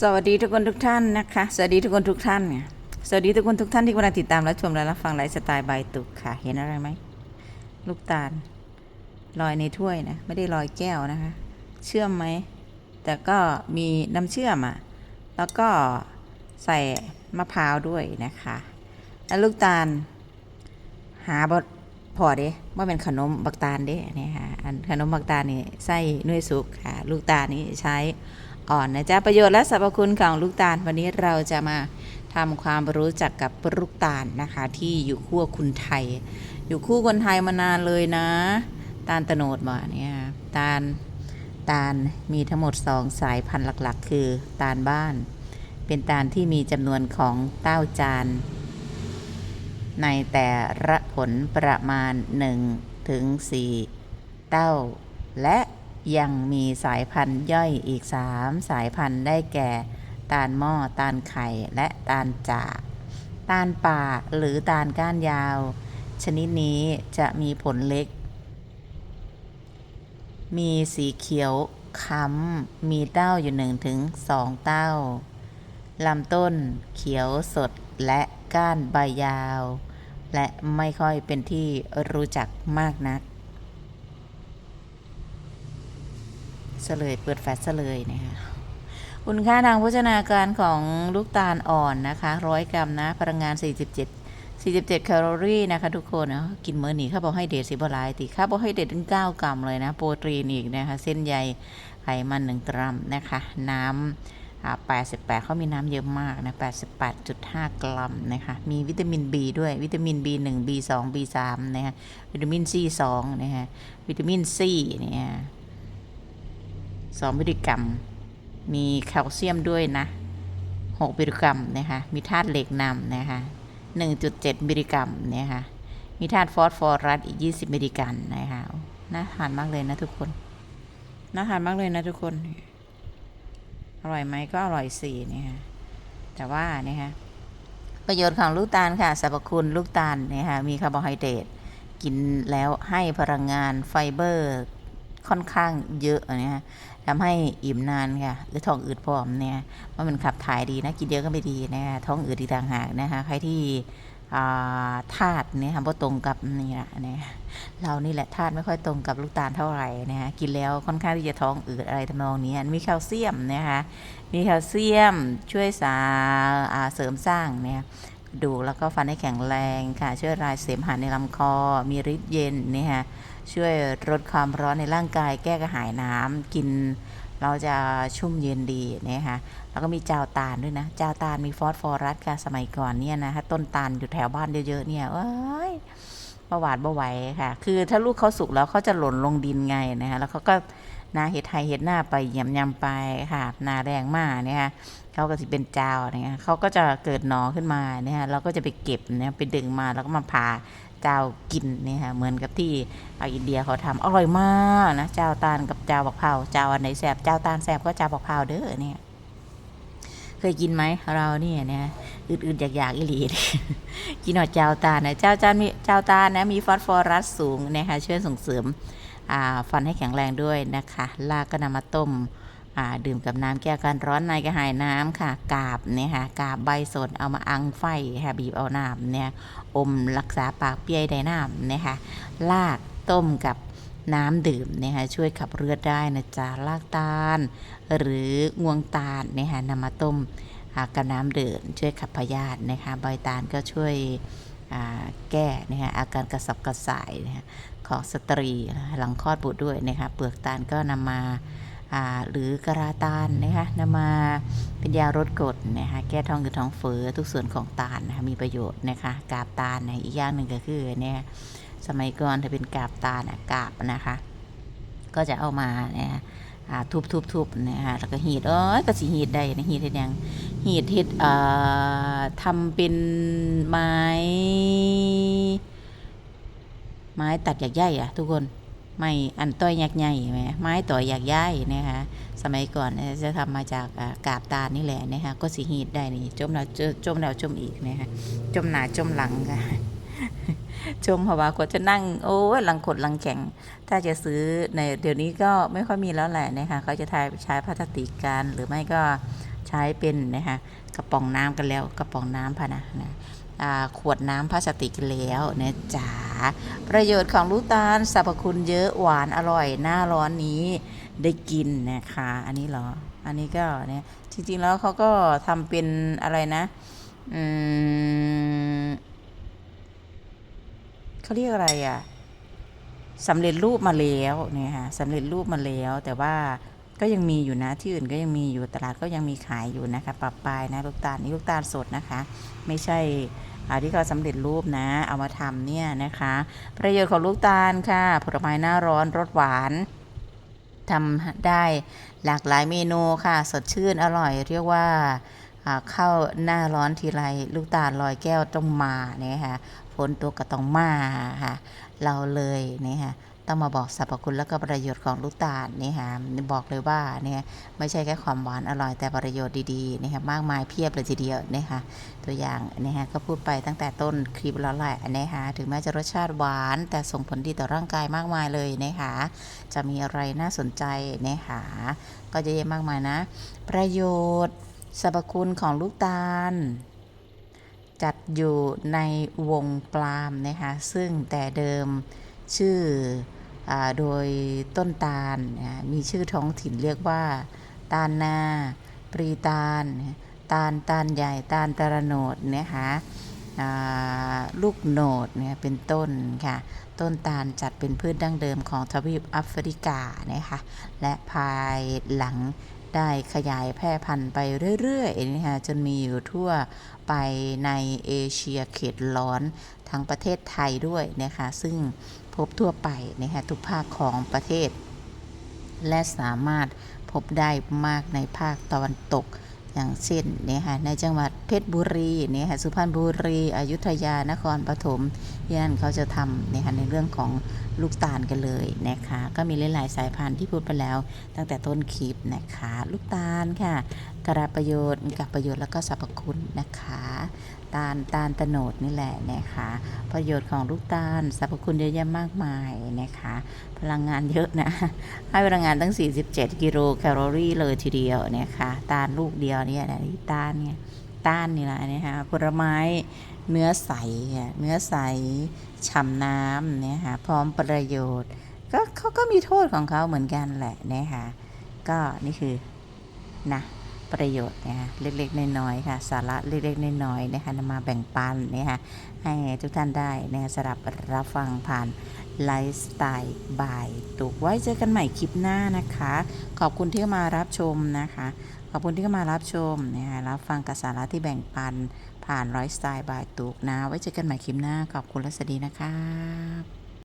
สวัสดีทุกคนทุกท่านนะคะ สวัสดีทุกคนทุกท่านเนี่ยสวัสดีทุกคนทุกท่านที่กำลังติดตามและชมและรับฟังไลฟ์สไตล์บายตุกค่ะ เห็นอะไรไหมลูกตาลลอยในถ้วยนะไม่ได้ลอยแก้วนะคะ เชื่อมไหมแต่ก็มีน้ำเชื่อมอะแล้วก็ใส่มะพร้าวด้วยนะคะแล้วลูกตาล หาบพอเด้ว่าเป็นขนมบักตาลเด้เนี่ยค่ะอันขนมบักตาลนี่ไส้นุ่ยสุกค่ะ ลูกตาลนี่ใช้ อ่อนนะจ๊ะประโยชน์และสรรพคุณของลูกตาล วันนี้เราจะมาทำความรู้จักกับลูกตาลนะคะ ที่อยู่คู่คุณไทย อยู่คู่คนไทยมานานเลยนะ ตาลตโนดบ่เนี่ยตาลตาลมีทั้งหมดสองสายพันธุ์หลักๆ คือตาลบ้าน เป็นตาลที่มีจำนวนของเต้าจาน ในแต่ละผลประมาณ1ถึง4เต้าและ ยังมีสายพันธุ์ย่อยอีก 3 สายพันธุ์ได้แก่ ตาลหม้อ ตาลไข่ และตาลจาก ตาลป่าหรือตาลก้านยาว ชนิดนี้จะมีผลเล็ก มีสีเขียวค้ำมีเต้าอยู่1ถึง2เต้าลำต้นเขียวสดและก้านใบยาว และไม่ค่อยเป็นที่รู้จักมากนัก เสลยเปิดแฟลชเลยนะคะคุณค่าทางโภชนาการของลูกตาลอ่อนนะคะร้อยกรัมนะพลังงาน 47 47แคลอรี่นะคะทุกคนนะกินเมื้อนี้คาร์โบไฮเดรตสิบลายติคาร์โบไฮเดรตถึง 9 กรัมเลยนะ โปรตีนอีกนะคะเส้นใยไขมัน 1 กรัมนะคะ น้ำอ่า88 เขามีน้ำเยอะมากนะ 88.5 กรัมนะคะ มีวิตามิน B ด้วยวิตามิน B1 B2 B3 นะคะวิตามิน C2 นะคะวิตามิน C เนี่ย 2มิลลิกรัม มีแคลเซียมด้วยนะ 6มิลลิกรัมนะคะ มีธาตุเหล็กนำนะคะ 1.7 มิลลิกรัมนะคะ มีธาตุฟอสฟอรัสอีก 20 มิลลิกรัมนะคะ น่าทานมากเลยนะทุกคน น่าทานมากเลยนะทุกคน อร่อยไหมก็อร่อยสี่เนี่ยค่ะ แต่ว่านี่ยฮะประโยชน์ของลูกตาลค่ะสรรพคุณลูกตาลเนี่ยค่ะมีคาร์โบไฮเดรตกินแล้วให้พลังงานไฟเบอร์ค่อนข้างเยอะเนี่ยฮะ ทำให้อิ่มนานค่ะ หรือท้องอืดพร้อมเนี่ยว่ามันขับถ่ายดีนะกินเยอะก็ไม่ดีนะคะท้องอืดอีกต่างหากนะคะใครที่าธาตุเนี่ยค่ะบ่ตรงกับนี่แหละเนี่ยเรานี่แหละธาตุไม่ค่อยตรงกับลูกตาลเท่าไหร่นะคะกินแล้วค่อนข้างที่จะท้องอืดอะไรทำนองนี้มีแคลเซียมนะคะมีแคลเซียมช่วยสาเสริมสร้างเนี่ย ดูแล้วก็ฟันให้แข็งแรงค่ะ ช่วยรายเสมหะในลำคอ มีฤทธิ์เย็นนี่ฮะช่วยลดความร้อนในร่างกาย แก้กระหายน้ำกิน เราจะชุ่มเย็นดีนี่ค่ะแล้วก็มีเจ้าตาลด้วยนะเจ้าตาลมีฟอสฟอรัสค่ะสมัยก่อนเนี่ยนะถ้าต้นตาลอยู่แถวบ้านเยอะๆเนี่ยเอ้ยประหวาดบ่ไหวค่ะ คือถ้าลูกเขาสุกแล้วเขาจะหล่นลงดินไงนะคะแล้วเขาก็นาเห็ดไทยเห็ดหน้าไปยำยำไปค่ะนาแรงมากเนี่ยค่ะ เขาก็จะเป็นเจ้าเนี่ยเขาก็จะเกิดหนอขึ้นมาเนี่ยค่ะเราก็จะไปเก็บเนี่ยไปดึงมาแล้วก็มาผ่าเจ้ากินเนี่ยค่ะเหมือนกับที่อ,อินเดียเขาทำอร่อยมากนะเจ้าตาลกับเจ้าบักเผาเจ้าอันไหนแสบเจ้าตาลแสบก็เจ้าบักเผาเด้อเนี่ยเคยกินไหมเราเนี่ยเนี่ยอืดๆอยากๆอีหลีกินหอดเจ้าตาลนะเจ้าจานมีเจ้าตาลนะมีฟอสฟอรัสสูงนะคะช่วยส่งเสริมฟันให้แข็งแรงด้วยนะคะลากก็นำมาต้ม ดื่มกับน้ำแก้การร้อนในกระหายน้ำค่ะ กาบเนี่ยค่ะกาบใบสดเอามาอังไฟค่ะบีบเอาน้ำเนี่ยอมรักษาปากเปียได้น้ำเนี่ยค่ะลากต้มกับน้ำดื่มเนี่ยค่ะช่วยขับเลือดได้นะจ๊ะลากตาล หรืองวงตาลเนี่ยค่ะนำมาต้มกับน้ำดื่มช่วยขับพยาธินะคะใบตาลก็ช่วยแก้นะคะอาการกระสับกระส่ายนะคะของสตรีหลังคลอดบุตรด้วยนะคะเปลือกตาลก็นำมาอ่า หรือกระลาตาลนะคะนำมาเป็นยาลดกรดนะคะแก้ท้องอืดท้องเฟ้อทุกส่วนของตาลนะคะมีประโยชน์นะคะกาบตาลนะอีกอย่างหนึ่งก็คือเนี่ยสมัยก่อนถ้าเป็นกาบตาลนะกาบนะคะ ก็จะเอามาเนี่ยทุบทุบทุบนะคะแล้วก็หีดเอ้ยก็สิหีดได้นะหีดเฮ็ดยังหีดเฮ็ดอ่ทำเป็นไม้ ไม้ตัดหยากใหญ่อะทุกคน ไม้อันต้อยหยากใหญ่ไหมไม้ต่อยหยากใหญ่นะคะสมัยก่อนจะทำมาจากกาบตาลนี่แหละนะคะก็สีหีดได้นี่จมแล้วจจมแล้วจมอีกนะคะจมหนาจมหลังค่ะชมเพราะว่ากว่าจะนั่งโอ้หลังขดหลังแข็ง ถ้าจะซื้อในเดี๋ยวนี้ก็ไม่ค่อยมีแล้วแหละนะคะเขาจะทายใช้พลาสติกกันหรือไม่ก็ใช้เป็นนะคะกระป๋องน้ำกันแล้วกระป๋องน้ำพะนะนะอ่าขวดน้ำพลาสติกกันแล้วนะจ๋า ประโยชน์ของลูกตาลสรรพคุณเยอะหวานอร่อย หน้าร้อนนี้ได้กินนะคะ อันนี้เหรอ อันนี้ก็เนี่ยจริง ๆ แล้วเขาก็ทำเป็นอะไรนะอืมเขาเรียกอะไรอะสำเร็จรูปมาแล้วเนี่ยค่ะสำเร็จรูปมาแล้ว แต่ว่าก็ยังมีอยู่นะที่อื่นก็ยังมีอยู่ตลาดก็ยังมีขายอยู่นะคะปรับปลายนะลูกตาลนี่ลูกตาลสดนะคะ ไม่ใช่ ที่เขาสำเร็จรูปนะ เอามาทำเนี่ยนะคะ ประโยชน์ของลูกตาลค่ะ ผลไม้หน้าร้อนรสหวานทำได้หลากหลายเมนูค่ะ สดชื่นอร่อย เรียกว่าอ่าเข้าหน้าร้อนทีไรลูกตาลลอยแก้วต้องมาเนี่ยค่ะฝนตกก็ต้องมาค่ะ เราเลยเนี่ยค่ะ ต้องมาบอกสรรพคุณแล้วก็ประโยชน์ของลูกตาลนี่ค่ะบอกเลยว่าเนี่ยไม่ใช่แค่ความหวานอร่อยแต่ประโยชน์ดีๆนี่ค่ะมากมายเพียบเลยทีเดียวนี่ค่ะตัวอย่างนี่ค่ะก็พูดไปตั้งแต่ต้นคลิปแล้วแหละนี่ค่ะถึงแม้จะรสชาติหวาน แต่ส่งผลดีต่อร่างกายมากมายเลยนะคะจะมีอะไรน่าสนใจนี่ค่ะก็จะเยอะมากมายนะ ประโยชน์สรรพคุณของลูกตาลจัดอยู่ในวงปลามนะคะซึ่งแต่เดิม ชื่ออโดยต้นตาลมีชื่อท้องถิ่นเรียกว่า ตาลนา ปรีตาล ตาลตาลใหญ่ ตาลตะระโหนดนะคะลูกโหนดเนี่ยเป็นต้นค่ะ ต้นตาลจัดเป็นพืชดั้งเดิมของทวีปแอฟริกานะคะ และภายหลัง ได้ขยายแพร่พันธุ์ไปเรื่อยๆนะคะจนมีอยู่ทั่วไปในเอเชียเขตร้อนทั้งประเทศไทยด้วยนะคะซึ่งพบทั่วไปนะคะทุกภาคของประเทศ และสามารถพบได้มากในภาคตะวันตก อย่างเช่นเนี่ยค่ะในจังหวัดเพชรบุรีเนี่ยค่ะสุพรรณบุรีอยุธยานครปฐมที่นั่นเขาจะทำเนี่ยค่ะในเรื่องของลูกตาลกันเลยนะคะก็มีหลายๆสายพันธุ์ที่พูดไปแล้ว ตั้งแต่ต้นคลิปนะคะ ลูกตาลค่ะกระประโยชน์กับประโยชน์แล้วก็สรรพคุณนะคะ ตาลตาลตะโนดนี่แหละนะคะ ประโยชน์ของลูกตาลสรรพคุณเยอะแยะมากมายนะคะ พลังงานเยอะนะ ให้พลังงานตั้ง 47 กิโลแคลอรี่เลยทีเดียวนะคะ ตาลลูกเดียวเนี่ยนะที่ตาลเนี่ยตาลนี่แหละนะคะผลไม้เนื้อใสเนื้อใสฉ่ำน้ำเนี่ยค่ะพร้อมประโยชน์ก็เขาก็มีโทษของเขาเหมือนกันแหละนะคะก็นี่คือนะ ประโยชน์นะคะเล็กๆน้อยๆค่ะ สาระเล็กๆน้อยๆนะคะนำมาแบ่งปันนะคะให้ทุกท่านได้นะคะสำหรับรับฟังผ่านไลฟ์สไตล์บายตุกไว้เจอกันใหม่คลิปหน้านะคะ ขอบคุณที่เข้ามารับชมนะคะ ขอบคุณที่เข้ามารับชมนะคะรับฟังกับสาระที่แบ่งปันผ่านไลฟ์สไตล์บายตุกนะ ไว้เจอกันใหม่คลิปหน้า ขอบคุณและสวัสดีนะครับ